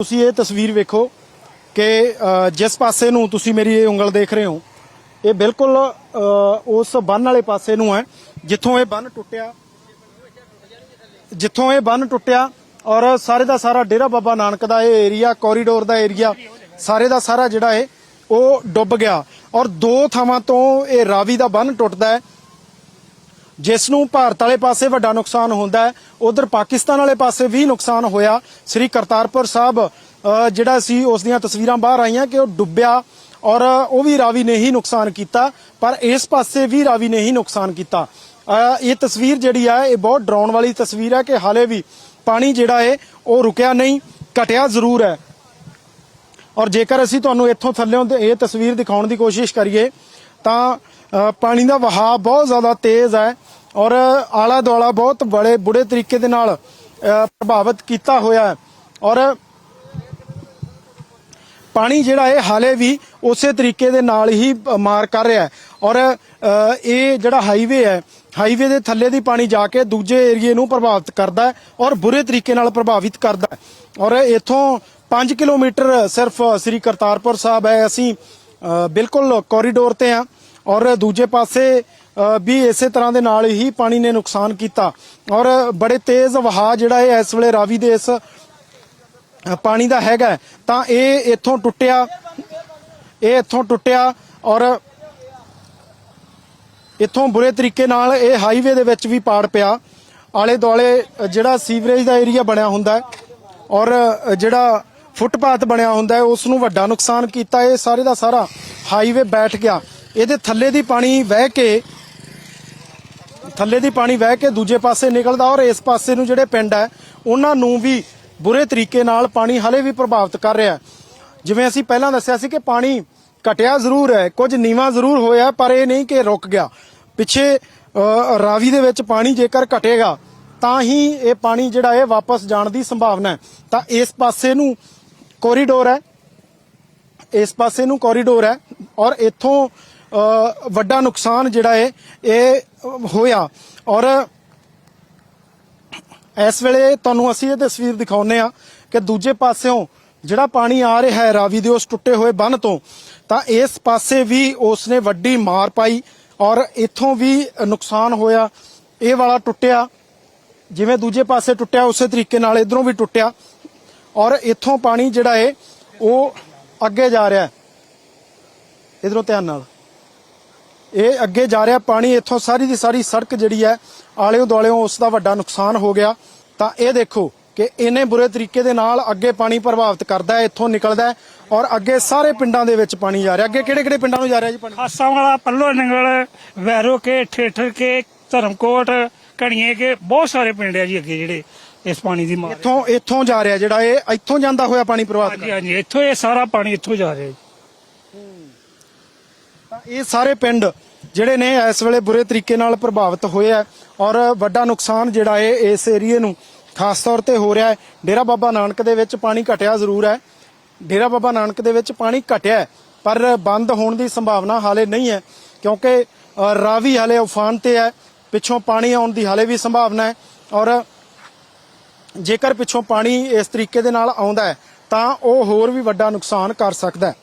ਤੁਸੀਂ ਇਹ ਤਸਵੀਰ ਵੇਖੋ ਕਿ ਜਿਸ ਪਾਸੇ ਨੂੰ ਤੁਸੀਂ ਮੇਰੀ ਇਹ ਉਂਗਲ ਦੇਖ ਰਹੇ ਹੋ, ਇਹ ਬਿਲਕੁਲ ਉਸ ਬੰਨ ਵਾਲੇ ਪਾਸੇ ਨੂੰ ਹੈ, ਜਿੱਥੋਂ ਇਹ ਬੰਨ ਟੁੱਟਿਆ। ਜਿੱਥੋਂ ਇਹ ਬੰਨ ਟੁੱਟਿਆ ਔਰ ਸਾਰੇ ਦਾ ਸਾਰਾ ਡੇਰਾ ਬਾਬਾ ਨਾਨਕ ਦਾ ਇਹ ਏਰੀਆ ਕੋਰੀਡੋਰ ਦਾ ਏਰੀਆ, ਸਾਰੇ ਦਾ ਸਾਰਾ ਜਿਹੜਾ ਹੈ ਉਹ ਡੁੱਬ ਗਿਆ। ਔਰ ਦੋ ਥਾਵਾਂ ਤੋਂ ਇਹ ਰਾਵੀ ਦਾ ਬੰਨ ਟੁੱਟਦਾ ਹੈ ਜਿਸ ਨੂੰ ਭਾਰਤ ਵਾਲੇ ਪਾਸੇ ਵੱਡਾ ਨੁਕਸਾਨ ਹੁੰਦਾ ਹੈ, ਉਧਰ ਪਾਕਿਸਤਾਨ ਵਾਲੇ ਪਾਸੇ ਵੀ ਨੁਕਸਾਨ ਹੋਇਆ। ਸ੍ਰੀ ਕਰਤਾਰਪੁਰ ਸਾਹਿਬ ਜਿਹੜਾ ਸੀ, ਉਸ ਦੀਆਂ ਤਸਵੀਰਾਂ ਬਾਹਰ ਆਈਆਂ ਕਿ ਉਹ ਡੁੱਬਿਆ ਔਰ ਉਹ ਵੀ ਰਾਵੀ ਨੇ ਹੀ ਨੁਕਸਾਨ ਕੀਤਾ, ਪਰ ਇਸ ਪਾਸੇ ਵੀ ਰਾਵੀ ਨੇ ਹੀ ਨੁਕਸਾਨ ਕੀਤਾ। ਇਹ ਤਸਵੀਰ ਜਿਹੜੀ ਹੈ ਇਹ ਬਹੁਤ ਡਰਾਉਣ ਵਾਲੀ ਤਸਵੀਰ ਹੈ ਕਿ ਹਾਲੇ ਵੀ ਪਾਣੀ ਜਿਹੜਾ ਹੈ ਉਹ ਰੁਕਿਆ ਨਹੀਂ, ਘਟਿਆ ਜ਼ਰੂਰ ਹੈ। ਔਰ ਜੇਕਰ ਅਸੀਂ ਤੁਹਾਨੂੰ ਇੱਥੋਂ ਥੱਲੇੋਂ ਇਹ ਤਸਵੀਰ ਦਿਖਾਉਣ ਦੀ ਕੋਸ਼ਿਸ਼ ਕਰੀਏ ਤਾਂ ਪਾਣੀ ਦਾ ਵਹਾਅ ਬਹੁਤ ਜ਼ਿਆਦਾ ਤੇਜ਼ ਹੈ ਔਰ ਆਲਾ ਦੁਆਲਾ ਬਹੁਤ ਬੜੇ ਬੁੜੇ ਤਰੀਕੇ ਦੇ ਨਾਲ ਪ੍ਰਭਾਵਿਤ ਕੀਤਾ ਹੋਇਆ ਹੈ। ਔਰ ਪਾਣੀ ਜਿਹੜਾ ਹੈ ਹਾਲੇ ਵੀ ਉਸੇ ਤਰੀਕੇ ਦੇ ਨਾਲ ਹੀ ਮਾਰ ਕਰ ਰਿਹਾ ਹੈ। ਔਰ ਇਹ ਜਿਹੜਾ ਹਾਈਵੇ ਹੈ, ਹਾਈਵੇ ਦੇ ਥੱਲੇ ਦੀ ਪਾਣੀ ਜਾ ਕੇ ਦੂਜੇ ਏਰੀਏ ਨੂੰ ਪ੍ਰਭਾਵਿਤ ਕਰਦਾ ਹੈ ਔਰ ਬੁਰੇ ਤਰੀਕੇ ਨਾਲ ਪ੍ਰਭਾਵਿਤ ਕਰਦਾ ਹੈ। ਔਰ ਇੱਥੋਂ 5 ਕਿਲੋਮੀਟਰ ਸਿਰਫ ਸ੍ਰੀ ਕਰਤਾਰਪੁਰ ਸਾਹਿਬ ਹੈ। ਅਸੀਂ ਬਿਲਕੁਲ ਕੋਰੀਡੋਰ ਤੇ ਆ ਔਰ ਦੂਜੇ ਪਾਸੇ ਵੀ ਇਸੇ ਤਰ੍ਹਾਂ ਦੇ ਨਾਲ ਹੀ ਪਾਣੀ ਨੇ ਨੁਕਸਾਨ ਕੀਤਾ। ਔਰ ਬੜੇ ਤੇਜ਼ ਵਹਾਅ ਜਿਹੜਾ ਹੈ ਇਸ ਵੇਲੇ ਰਾਵੀ ਦੇ ਇਸ ਪਾਣੀ ਦਾ ਹੈਗਾ ਤਾਂ ਇਹ ਇੱਥੋਂ ਟੁੱਟਿਆ, ਇਹ ਇੱਥੋਂ ਟੁੱਟਿਆ ਔਰ ਇੱਥੋਂ ਬੁਰੇ ਤਰੀਕੇ ਨਾਲ ਇਹ ਹਾਈਵੇ ਦੇ ਵਿੱਚ ਵੀ ਪਾੜ ਪਿਆ। ਆਲੇ ਦੁਆਲੇ ਜਿਹੜਾ ਸੀਵਰੇਜ ਦਾ ਏਰੀਆ ਬਣਿਆ ਹੁੰਦਾ ਔਰ ਜਿਹੜਾ ਫੁੱਟਪਾਥ ਬਣਿਆ ਹੁੰਦਾ ਹੈ, ਉਸ ਨੂੰ ਵੱਡਾ ਨੁਕਸਾਨ ਕੀਤਾ, ਇਹ ਸਾਰੇ ਦਾ ਸਾਰਾ ਹਾਈਵੇ ਬੈਠ ਗਿਆ। ਇਹਦੇ ਥੱਲੇ ਦੀ ਪਾਣੀ ਵਹਿ ਕੇ, ਥੱਲੇ ਦੀ ਪਾਣੀ ਵਹਿ ਕੇ ਦੂਜੇ ਪਾਸੇ ਨਿਕਲਦਾ ਔਰ ਇਸ ਪਾਸੇ ਨੂੰ ਜਿਹੜੇ ਪਿੰਡ ਹੈ, ਉਹਨਾਂ ਨੂੰ ਵੀ ਬੁਰੇ ਤਰੀਕੇ ਨਾਲ ਪਾਣੀ ਹਲੇ ਵੀ ਪ੍ਰਭਾਵਿਤ ਕਰ ਰਿਹਾ ਜਿਵੇਂ ਅਸੀਂ ਪਹਿਲਾਂ ਦੱਸਿਆ ਸੀ ਕਿ ਪਾਣੀ ਘਟਿਆ ਜ਼ਰੂਰ ਹੈ, ਕੁਝ ਨੀਵਾ ਜ਼ਰੂਰ ਹੋਇਆ, ਪਰ ਇਹ ਨਹੀਂ ਕਿ ਰੁਕ ਗਿਆ। ਪਿੱਛੇ ਰਾਵੀ ਦੇ ਵਿੱਚ ਪਾਣੀ ਜੇਕਰ ਘਟੇਗਾ, ਤਾਂ ਹੀ ਇਹ ਪਾਣੀ ਜਿਹੜਾ ਹੈ ਵਾਪਸ ਜਾਣ ਦੀ ਸੰਭਾਵਨਾ ਹੈ। ਤਾਂ ਇਸ ਪਾਸੇ ਨੂੰ ਕੋਰੀਡੋਰ ਹੈ। ਇਸ ਪਾਸੇ ਨੂੰ ਕੋਰੀਡੋਰ ਹੈ ਔਰ ਇੱਥੋਂ ਅ, ਵੱਡਾ ਨੁਕਸਾਨ ਜਿਹੜਾ ਹੈ ਇਹ ਹੋਇਆ। ਔਰ ਇਸ ਵੇਲੇ ਤੁਹਾਨੂੰ ਅਸੀਂ ਇਹ ਤਸਵੀਰ ਦਿਖਾਉਨੇ ਆ ਕਿ ਦੂਜੇ ਪਾਸਿਓਂ ਜਿਹੜਾ ਪਾਣੀ ਆ ਰਿਹਾ ਹੈ ਰਾਵੀ ਦੇ ਉਸ ਟੁੱਟੇ ਹੋਏ ਬੰਨ ਤੋਂ ਤਾਂ ਇਸ ਪਾਸੇ ਵੀ ਉਸ ਨੇ ਵੱਡੀ ਮਾਰ ਪਾਈ ਔਰ ਇੱਥੋਂ ਵੀ ਨੁਕਸਾਨ ਹੋਇਆ। ਇਹ ਵਾਲਾ ਟੁੱਟਿਆ ਜਿਵੇਂ ਦੂਜੇ ਪਾਸੇ ਟੁੱਟਿਆ ਉਸੇ ਤਰੀਕੇ ਨਾਲ ਇਧਰੋਂ ਵੀ ਟੁੱਟਿਆ। ਔਰ ਇੱਥੋਂ ਪਾਣੀ ਜਿਹੜਾ ਹੈ ਉਹ ਅੱਗੇ ਜਾ ਰਿਹਾ ਇਧਰੋਂ ਧਿਆਨ ਨਾਲ। ਇਹ ਅੱਗੇ ਜਾ ਰਿਹਾ ਪਾਣੀ, ਇੱਥੋਂ ਸਾਰੀ ਦੀ ਸਾਰੀ ਸੜਕ ਜਿਹੜੀ ਹੈ, ਆਲਿਓ ਦੁਆਲਿਓ ਉਸ ਦਾ ਵੱਡਾ ਨੁਕਸਾਨ ਹੋ ਗਿਆ। ਤਾਂ ਇਹ ਦੇਖੋ ਕਿ ਇਹਨੇ ਬੁਰੇ ਤਰੀਕੇ ਦੇ ਨਾਲ ਅੱਗੇ ਪਾਣੀ ਪ੍ਰਭਾਵਿਤ ਕਰਦਾ ਹੈ, ਇੱਥੋਂ ਨਿਕਲਦਾ ਹੈ ਔਰ ਅੱਗੇ ਸਾਰੇ ਪਿੰਡਾਂ ਦੇ ਵਿੱਚ ਪਾਣੀ ਜਾ ਰਿਹਾ। ਅੱਗੇ ਕਿਹੜੇ ਕਿਹੜੇ ਪਿੰਡਾਂ ਨੂੰ ਜਾ ਰਿਹਾ ਜੀ ਪਾਣੀ? ਖਾਸਾ ਵਾਲਾ, ਪੱਲੋ ਨੰਗਲ, ਵੈਰੋ ਕੇ, ਠੇਠਰ ਕੇ, ਧਰਮਕੋਟ, ਕਣੀਏ ਕੇ, ਬਹੁਤ ਸਾਰੇ ਪਿੰਡ ਆ ਜੀ ਅੱਗੇ ਜਿਹੜੇ। ਇਸ ਪਾਣੀ ਦੀ ਮਾਰ ਇੱਥੋਂ ਇੱਥੋਂ ਜਾ ਰਿਹਾ ਜਿਹੜਾ ਇਹ ਇੱਥੋਂ ਜਾਂਦਾ ਹੋਇਆ ਪਾਣੀ ਪ੍ਰਭਾਵਿਤ ਹਾਂਜੀ ਹਾਂਜੀ ਇੱਥੋਂ ਇਹ ਸਾਰਾ ਪਾਣੀ ਇੱਥੋਂ ਜਾ ਰਿਹਾ ਜੀ। ਤਾਂ ਇਹ ਸਾਰੇ ਪਿੰਡ ਜਿਹੜੇ ਨੇ ਇਸ ਵੇਲੇ ਬੁਰੇ ਤਰੀਕੇ ਨਾਲ ਪ੍ਰਭਾਵਿਤ ਹੋਏ ਆ ਔਰ ਵੱਡਾ ਨੁਕਸਾਨ ਜਿਹੜਾ ਹੈ ਇਸ ਏਰੀਏ ਨੂੰ ਖਾਸ ਤੌਰ ਤੇ ਹੋ ਰਿਹਾ ਹੈ। ਡੇਰਾ ਬਾਬਾ ਨਾਨਕ ਦੇ ਵਿੱਚ ਪਾਣੀ ਘਟਿਆ ਜ਼ਰੂਰ ਹੈ। ਡੇਰਾ ਬਾਬਾ ਨਾਨਕ ਦੇ ਵਿੱਚ ਪਾਣੀ ਘਟਿਆ ਹੈ, ਪਰ ਬੰਦ ਹੋਣ ਦੀ ਸੰਭਾਵਨਾ ਹਾਲੇ ਨਹੀਂ ਹੈ ਕਿਉਂਕਿ ਅ, ਰਾਵੀ ਹਾਲੇ ਉਫਾਨ ਤੇ ਹੈ। ਪਿੱਛੋਂ ਪਾਣੀ ਆਉਣ ਦੀ ਹਾਲੇ ਵੀ ਸੰਭਾਵਨਾ ਹੈ ਔਰ ਜੇਕਰ ਪਿੱਛੋਂ ਪਾਣੀ ਇਸ ਤਰੀਕੇ ਦੇ ਨਾਲ ਆਉਂਦਾ ਹੈ, ਤਾਂ ਉਹ ਹੋਰ ਵੀ ਵੱਡਾ ਨੁਕਸਾਨ ਕਰ ਸਕਦਾ ਹੈ।